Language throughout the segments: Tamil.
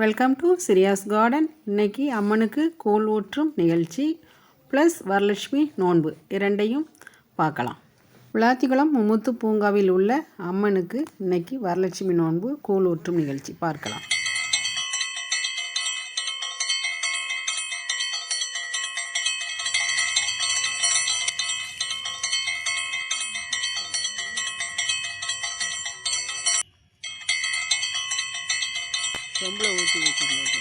வெல்கம் டு சிரியாஸ் கார்டன் இன்னைக்கு அம்மனுக்கு கோல் ஊற்றும் நிகழ்ச்சி ப்ளஸ் வரலட்சுமி நோன்பு. இரண்டையும் பார்க்கலாம். விளாத்திக்குளம் முமுத்து பூங்காவில் உள்ள அம்மனுக்கு இன்னைக்கு வரலட்சுமி நோன்பு கோல் ஊற்றும் நிகழ்ச்சி. பார்க்கலாம். சொம்பில் ஊற்றி வச்சுருந்தோம்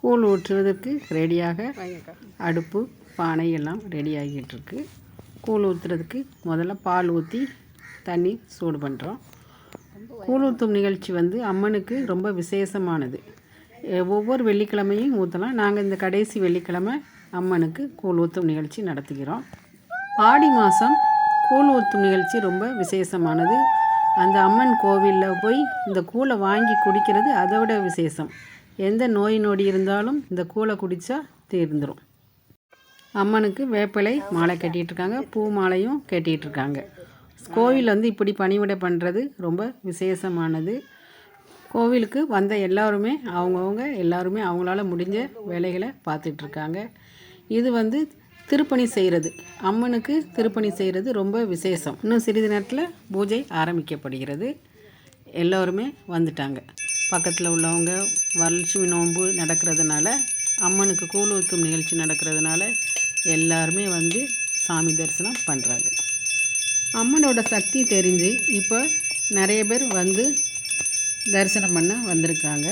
கூழ் ஊற்றுவதற்கு ரெடியாக அடுப்பு. பானை எல்லாம் ரெடி ஆகிட்டுருக்கு. கூழ் ஊற்றுறதுக்கு முதல்ல பால் ஊற்றி தண்ணி சூடு பண்ணுறோம் கூழ் ஊற்றும் நிகழ்ச்சி வந்து அம்மனுக்கு ரொம்ப விசேஷமானது. ஒவ்வொரு வெள்ளிக்கிழமையும் ஊற்றலாம் நாங்கள் இந்த கடைசி வெள்ளிக்கிழமை அம்மனுக்கு கூழ் ஊற்றும் நிகழ்ச்சி நடத்துகிறோம். ஆடி மாதம் கூழ் ஊற்றும் நிகழ்ச்சி ரொம்ப விசேஷமானது. அந்த அம்மன் கோவிலில் போய் இந்த கூழை வாங்கி குடிக்கிறது அதை விட விசேஷம். எந்த நோய் நொடி இருந்தாலும் இந்த கூழை குடித்தா தீர்ந்துடும் அம்மனுக்கு வேப்பிலை மாலை கட்டிகிட்டு இருக்காங்க பூ மாலையும் கட்டிகிட்ருக்காங்க. கோவில் வந்து இப்படி பணிவிடை பண்ணுறது ரொம்ப விசேஷமானது. கோவிலுக்கு வந்த எல்லாருமே அவங்கவுங்க எல்லாருமே அவங்களால முடிஞ்ச வேலைகளை பார்த்துட்ருக்காங்க இது வந்து திருப்பணி செய்கிறது அம்மனுக்கு திருப்பணி செய்கிறது ரொம்ப விசேஷம். இன்னும் சிறிது நேரத்தில் பூஜை ஆரம்பிக்கப்படுகிறது. எல்லோருமே வந்துட்டாங்க. பக்கத்தில் உள்ளவங்க வரலட்சுமி நோன்பு நடக்கிறதுனால அம்மனுக்கு கூழ் ஊற்றும் நிகழ்ச்சி நடக்கிறதுனால எல்லாருமே வந்து சாமி தரிசனம் பண்ணுறாங்க அம்மனோட சக்தி தெரிஞ்சு இப்போ நிறைய பேர் வந்து தரிசனம் பண்ண வந்திருக்காங்க.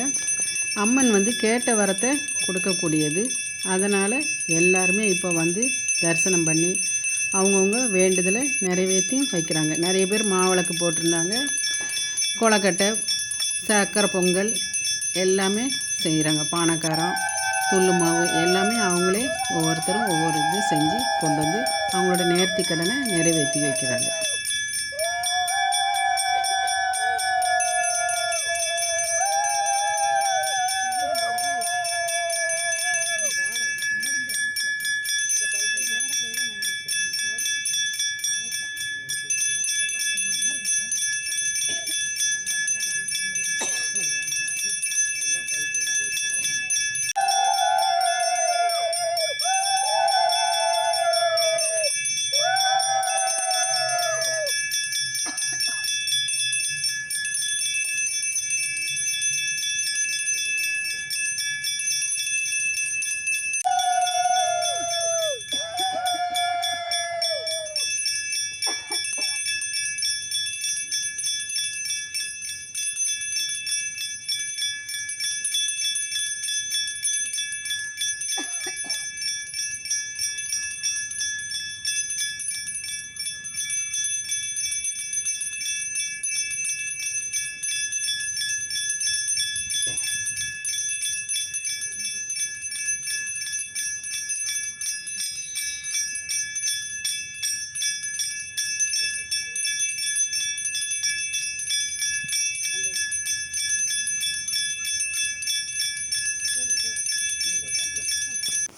அம்மன் வந்து கேட்ட வரத்தை கொடுக்கக்கூடியது. அதனால் எல்லாருமே இப்போ வந்து தரிசனம் பண்ணி அவங்கவுங்க வேண்டுதலை நிறைவேற்றியும் வைக்கிறாங்க. நிறைய பேர் மாவிளக்கு போட்டிருந்தாங்க. கொலக்கட்டை சக்கரை பொங்கல் எல்லாமே செய்கிறாங்க பானக்காரம் துள்ளு மாவு எல்லாமே அவங்களே ஒவ்வொருத்தரும் ஒவ்வொரு இது செஞ்சு கொண்டு வந்து அவங்களோட நேர்த்தி கடனை நிறைவேற்றி வைக்கிறாங்க.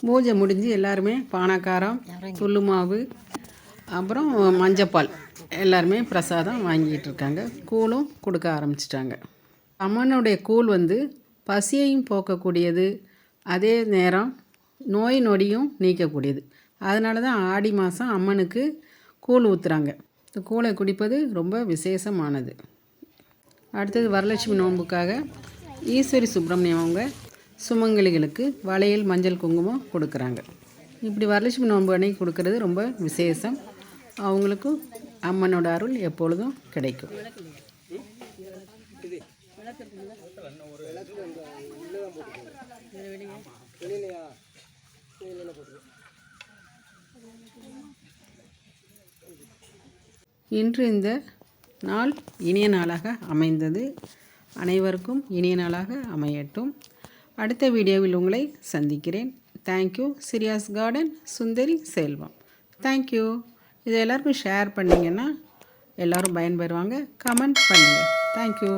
பூஜை முடிஞ்சு எல்லாருமே பானக்காரம் துள்ளு மாவு அப்புறம் மஞ்சப்பால். எல்லாருமே பிரசாதம் வாங்கிட்டு இருக்காங்க. கூழும் கொடுக்க ஆரம்பிச்சிட்டாங்க. அம்மனுடைய கூழ் வந்து பசியையும் போக்கக்கூடியது. அதே நேரம் நோய் நொடியும் நீக்கக்கூடியது. அதனால தான் ஆடி மாதம் அம்மனுக்கு கூழ் ஊற்றுறாங்க இந்த கூழை குடிப்பது ரொம்ப விசேஷமானது. அடுத்தது வரலட்சுமி நோன்புக்காக ஈஸ்வரி சுப்பிரமணியம் அவங்க சுமங்கலிகளுக்கு வளையல் மஞ்சள் குங்குமம் கொடுக்குறாங்க. இப்படி வரலட்சுமி நோன்பு அன்னைக்கு கொடுக்கறது ரொம்ப விசேஷம். அவங்களுக்கும் அம்மனோட அருள் எப்பொழுதும் கிடைக்கும். இன்று இந்த நாள் இனிய நாளாக அமைந்தது. அனைவருக்கும் இனிய நாளாக அமையட்டும். அடுத்த வீடியோவில் உங்களை சந்திக்கிறேன். Thank you சிரியாஸ் garden Sundari Selvam thank you இதை எல்லாருக்கும் ஷேர் பண்ணிங்கன்னா எல்லோரும் பயன்பெறுவாங்க. கமெண்ட் பண்ணுங்கள் தேங்க்யூ